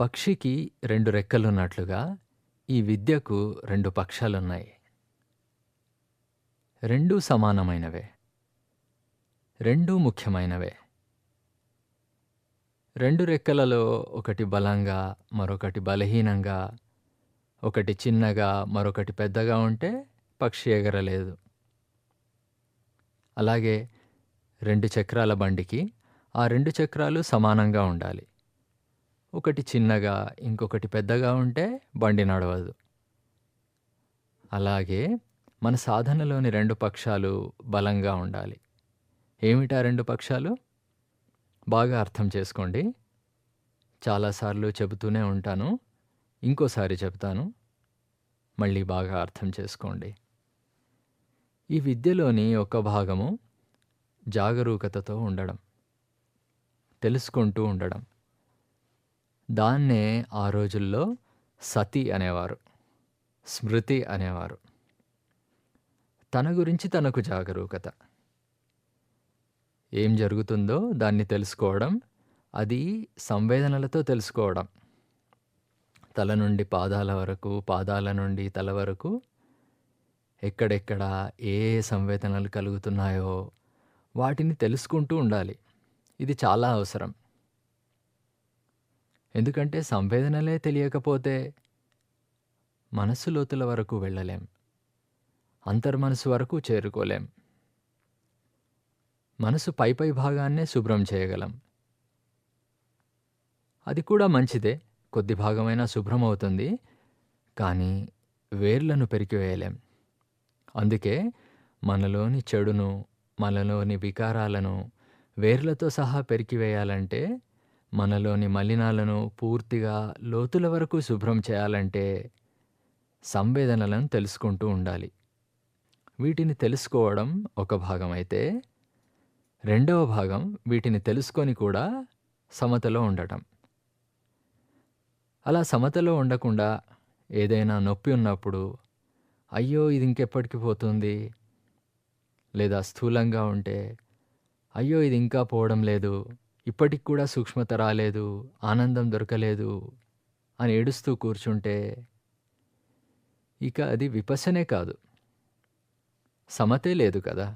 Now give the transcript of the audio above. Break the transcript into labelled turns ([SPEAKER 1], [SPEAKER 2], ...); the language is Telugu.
[SPEAKER 1] పక్షికి రెండు రెక్కలున్నట్లుగా ఈ విద్యకు రెండు పక్షాలున్నాయి. రెండూ సమానమైనవే. రెండూ ముఖ్యమైనవే. రెండు రెక్కలలో ఒకటి బలంగా, మరొకటి బలహీనంగా, ఒకటి చిన్నగా, మరొకటి పెద్దగా ఉంటే పక్షి ఎగరలేదు. అలాగే రెండు చక్రాల బండికి ఆ రెండు చక్రాలు సమానంగా ఉండాలి. ఒకటి చిన్నగా, ఇంకొకటి పెద్దగా ఉంటే బండి నడవదు. అలాగే మన సాధనలోని రెండు పక్షాలు బలంగా ఉండాలి. ఏమిటా రెండు పక్షాలు? బాగా అర్థం చేసుకోండి. చాలాసార్లు చెబుతూనే ఉంటాను. ఇంకోసారి చెప్తాను. మళ్ళీ బాగా అర్థం చేసుకోండి. ఈ విద్యలోని ఒక భాగము జాగరూకతతో ఉండడం. తెలుసుకుంటూ ఉండడం. దాన్నే ఆ రోజుల్లో సతి అనేవారు. స్మృతి అనేవారు. తన గురించి తనకు జాగరూకత. ఏం జరుగుతుందో దాన్ని తెలుసుకోవడం. అది సంవేదనలతో తెలుసుకోవడం. తల నుండి పాదాల వరకు, పాదాల నుండి తల వరకు ఎక్కడెక్కడ ఏ ఏ సంవేదనలు కలుగుతున్నాయో వాటిని తెలుసుకుంటూ ఉండాలి. ఇది చాలా అవసరం. ఎందుకంటే సంవేదనలే తెలియకపోతే మనస్సు లోతుల వరకు వెళ్ళలేం. అంతర్మనసు వరకు చేరుకోలేం. మనసు పైపై భాగాన్నే శుభ్రం చేయగలం. అది కూడా మంచిదే. కొద్ది భాగమైనా శుభ్రమవుతుంది. కానీ వేర్లను పెరికివేయలేం. అందుకే మనలోని చెడును, మనలోని వికారాలను వేర్లతో సహా పెరికివేయాలంటే, మనలోని మలినాలను పూర్తిగా లోతుల వరకు శుభ్రం చేయాలంటే సంవేదనలను తెలుసుకుంటూ ఉండాలి. వీటిని తెలుసుకోవడం ఒక భాగం అయితే రెండవ భాగం వీటిని తెలుసుకొని కూడా సమతలో ఉండటం. అలా సమతలో ఉండకుండా ఏదైనా నొప్పి ఉన్నప్పుడు అయ్యో! ఇది ఇంకెప్పటికి పోతుంది. లేదా స్థూలంగా ఉంటే అయ్యో! ఇది ఇంకా పోవడం లేదు. ఇప్పటికి కూడా సూక్ష్మత రాలేదు. ఆనందం దొరకలేదు అని ఏడుస్తూ కూర్చుంటే ఇక అది విపసనే కాదు. సమతే లేదు కదా!